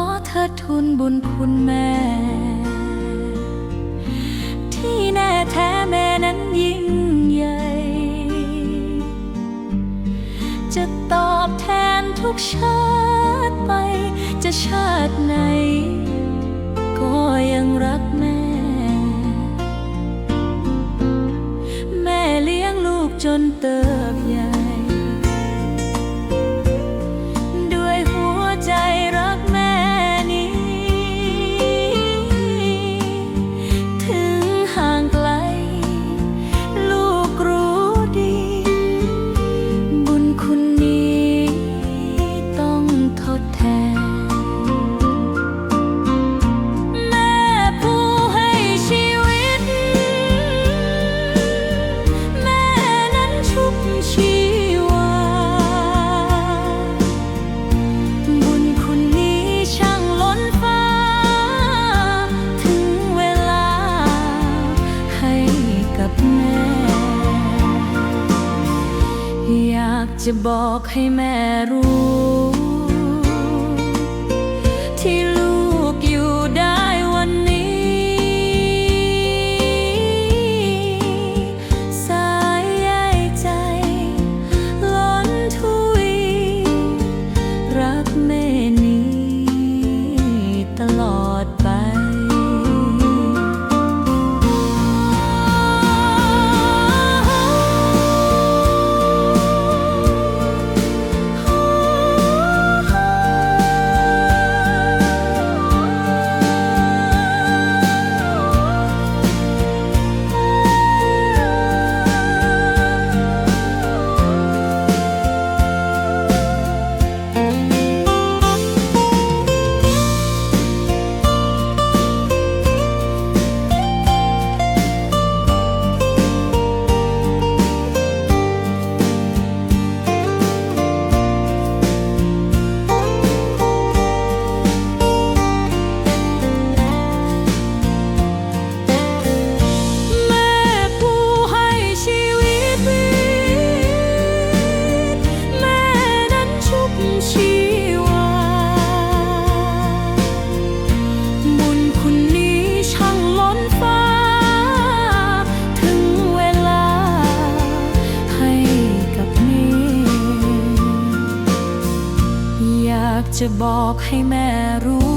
อเธอทุนบุญคุณแม่ ที่แน่แท้แม่นั้นยิ่งใหญ่ จะตอบแทนทุกชาติไป จะชาติไหน ก็ยังรักแม่ แม่เลี้ยงลูกจนเติบใหญ่ จะบอกให้แม่รู้ ที่ลูกอยู่ได้วันนี้ สายใยใจล้นทุย รักแม่นี้ตลอดไป จะบอกให้แม่รู้